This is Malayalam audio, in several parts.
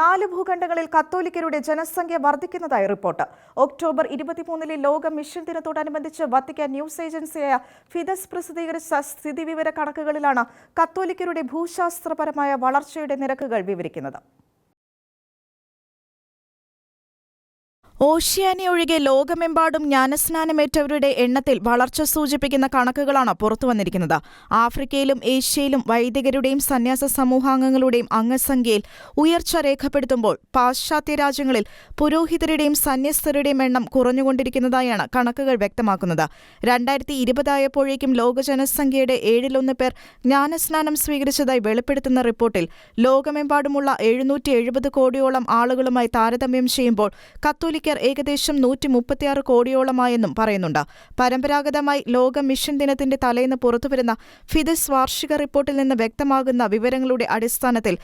നാല് ഭൂഖണ്ഡങ്ങളിൽ കത്തോലിക്കരുടെ ജനസംഖ്യ വർദ്ധിക്കുന്നതായി റിപ്പോർട്ട്. ഒക്ടോബർ ഇരുപത്തിമൂന്നിലെ ലോക മിഷൻ ദിനത്തോടനുബന്ധിച്ച് വത്തിക്കാൻ ന്യൂസ് ഏജൻസിയായ ഫിദസ് പ്രസിദ്ധീകരിച്ച സ്ഥിതിവിവര കണക്കുകളിലാണ് കത്തോലിക്കരുടെ ഭൂശാസ്ത്രപരമായ വളർച്ചയുടെ നിരക്കുകൾ വിവരിക്കുന്നത്. ഓഷ്യാനി ഒഴികെ ലോകമെമ്പാടും ജ്ഞാനസ്നാനമേറ്റവരുടെ എണ്ണത്തിൽ വളർച്ച സൂചിപ്പിക്കുന്ന കണക്കുകളാണ് പുറത്തുവന്നിരിക്കുന്നത് ആഫ്രിക്കയിലും ഏഷ്യയിലും വൈദികരുടെയും സന്യാസ സമൂഹാംഗങ്ങളുടെയും അംഗസംഖ്യയിൽ ഉയർച്ച രേഖപ്പെടുത്തുമ്പോൾ പാശ്ചാത്യ രാജ്യങ്ങളിൽ പുരോഹിതരുടെയും സന്യസ്തരുടെയും എണ്ണം കുറഞ്ഞുകൊണ്ടിരിക്കുന്നതായാണ് കണക്കുകൾ വ്യക്തമാക്കുന്നത്. രണ്ടായിരത്തി ഇരുപതായപ്പോഴേക്കും ലോക ജനസംഖ്യയുടെ ഏഴിലൊന്ന് പേർ ജ്ഞാനസ്നാനം സ്വീകരിച്ചതായി വെളിപ്പെടുത്തുന്ന റിപ്പോർട്ടിൽ ലോകമെമ്പാടുമുള്ള എഴുന്നൂറ്റി എഴുപത് കോടിയോളം ആളുകളുമായി താരതമ്യം ചെയ്യുമ്പോൾ കത്തോലിക്കർ ഏകദേശം നൂറ്റി മുപ്പത്തിയാറ് കോടിയോളമായെന്നും പറയുന്നുണ്ട്. പരമ്പരാഗതമായി ലോക മിഷൻ ദിനത്തിന്റെ തലേന്ന് പുറത്തുവരുന്ന ഫിദസ് വാർഷിക റിപ്പോർട്ടിൽ നിന്ന് വ്യക്തമാകുന്ന വിവരങ്ങളുടെ അടിസ്ഥാനത്തിൽ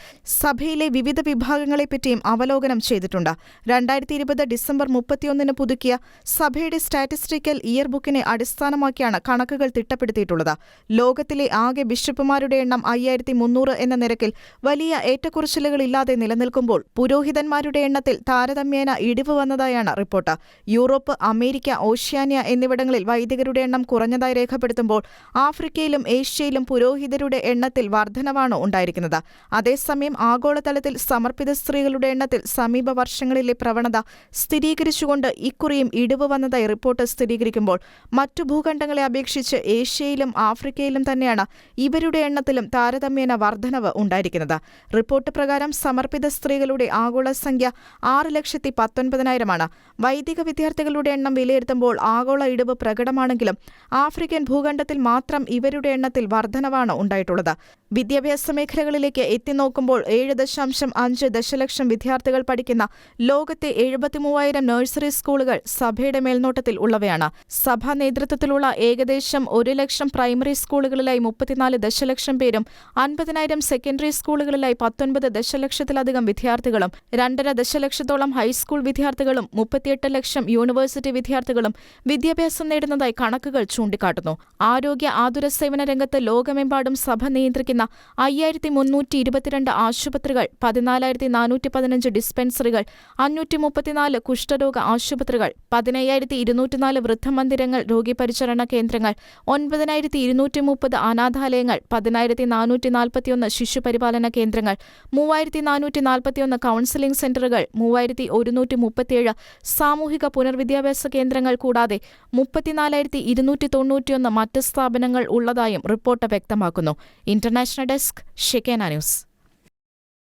സഭയിലെ വിവിധ വിഭാഗങ്ങളെപ്പറ്റിയും അവലോകനം ചെയ്തിട്ടുണ്ട്. രണ്ടായിരത്തി ഇരുപത് ഡിസംബർ മുപ്പത്തിയൊന്നിന് പുതുക്കിയ സഭയുടെ സ്റ്റാറ്റിസ്റ്റിക്കൽ ഇയർ ബുക്കിനെ അടിസ്ഥാനമാക്കിയാണ് കണക്കുകൾ തിട്ടപ്പെടുത്തിയിട്ടുള്ളത്. ലോകത്തിലെ ആകെ ബിഷപ്പുമാരുടെ എണ്ണം അയ്യായിരത്തി മുന്നൂറ് എന്ന നിരക്കിൽ വലിയ ഏറ്റക്കുറച്ചിലുകളില്ലാതെ നിലനിൽക്കുമ്പോൾ പുരോഹിതന്മാരുടെ എണ്ണത്തിൽ താരതമ്യേന ഇടിവ് വന്നതായാണ് റിപ്പോർട്ട്. യൂറോപ്പ് അമേരിക്ക ഓഷ്യാനിയ എന്നിവിടങ്ങളിൽ വൈദികരുടെ എണ്ണം കുറഞ്ഞതായി രേഖപ്പെടുത്തുമ്പോൾ ആഫ്രിക്കയിലും ഏഷ്യയിലും പുരോഹിതരുടെ എണ്ണത്തിൽ വർധനവാണ് ഉണ്ടായിരിക്കുന്നത്. അതേസമയം ആഗോളതലത്തിൽ സമർപ്പിത സ്ത്രീകളുടെ എണ്ണത്തിൽ സമീപ വർഷങ്ങളിലെ പ്രവണത സ്ഥിരീകരിച്ചുകൊണ്ട് ഇക്കുറിയും ഇടിവ് വന്നതായി റിപ്പോർട്ട് സ്ഥിരീകരിക്കുമ്പോൾ മറ്റു ഭൂഖണ്ഡങ്ങളെ അപേക്ഷിച്ച് ഏഷ്യയിലും ആഫ്രിക്കയിലും തന്നെയാണ് ഇവരുടെ എണ്ണത്തിലും താരതമ്യേന വർധനവ് ഉണ്ടായിരിക്കുന്നത്. റിപ്പോർട്ട് പ്രകാരം സമർപ്പിത സ്ത്രീകളുടെ ആഗോള സംഖ്യ ആറ് ലക്ഷത്തി പത്തൊൻപതിനായിരമാണ്. വൈദിക വിദ്യാർത്ഥികളുടെ എണ്ണം വിലയിരുത്തുമ്പോൾ ആഗോള ഇടിവ് പ്രകടമാണെങ്കിലും ആഫ്രിക്കൻ ഭൂഖണ്ഡത്തിൽ മാത്രം ഇവരുടെ എണ്ണത്തിൽ വർധനവാണ് ഉണ്ടായിട്ടുള്ളത്. വിദ്യാഭ്യാസ മേഖലകളിലേക്ക് എത്തിനോക്കുമ്പോൾ ഏഴ് ദശാംശം അഞ്ച് ദശലക്ഷം വിദ്യാർത്ഥികൾ പഠിക്കുന്ന ലോകത്തെ എഴുപത്തിമൂവായിരം നഴ്സറി സ്കൂളുകൾ സഭയുടെ മേൽനോട്ടത്തിൽ ഉള്ളവയാണ്. സഭാ നേതൃത്വത്തിലുള്ള ഏകദേശം ഒരു ലക്ഷം പ്രൈമറി സ്കൂളുകളിലായി മുപ്പത്തിനാല് ദശലക്ഷം പേരും അൻപതിനായിരം സെക്കൻഡറി സ്കൂളുകളിലായി പത്തൊൻപത് ദശലക്ഷത്തിലധികം വിദ്യാർത്ഥികളും രണ്ടര ദശലക്ഷത്തോളം ഹൈസ്കൂൾ വിദ്യാർത്ഥികളും മുപ്പത്തിയെട്ട് ലക്ഷം യൂണിവേഴ്സിറ്റി വിദ്യാർത്ഥികളും വിദ്യാഭ്യാസം നേടുന്നതായി കണക്കുകൾ ചൂണ്ടിക്കാട്ടുന്നു. ആരോഗ്യ ആതുര സേവന രംഗത്ത് ലോകമെമ്പാടും സഭ നിയന്ത്രിക്കുന്ന അയ്യായിരത്തി മുന്നൂറ്റി ഇരുപത്തിരണ്ട് ആശുപത്രികൾ പതിനാലായിരത്തി നാനൂറ്റി പതിനഞ്ച് ഡിസ്പെൻസറികൾ അഞ്ഞൂറ്റി മുപ്പത്തിനാല് കുഷ്ഠരോഗ ആശുപത്രികൾ പതിനയ്യായിരത്തി ഇരുന്നൂറ്റിനാല് വൃദ്ധമന്ദിരങ്ങൾ രോഗീപരിചരണ കേന്ദ്രങ്ങൾ ഒൻപതിനായിരത്തി ഇരുന്നൂറ്റി മുപ്പത് അനാഥാലയങ്ങൾ പതിനായിരത്തി നാനൂറ്റി നാൽപ്പത്തിയൊന്ന് ശിശുപരിപാലന കേന്ദ്രങ്ങൾ മൂവായിരത്തി നാനൂറ്റി നാൽപ്പത്തിയൊന്ന് കൌൺസിലിംഗ് സെന്ററുകൾ മൂവായിരത്തി ഒരുന്നൂറ്റി മുപ്പത്തിയേഴ് സാമൂഹിക പുനർവിദ്യാഭ്യാസ കേന്ദ്രങ്ങൾ കൂടാതെ മുപ്പത്തിനാലായിരത്തി ഇരുന്നൂറ്റി തൊണ്ണൂറ്റിയൊന്ന് മറ്റ് സ്ഥാപനങ്ങൾ ഉള്ളതായും റിപ്പോർട്ട് വ്യക്തമാക്കുന്നു. International desk Shekinah news.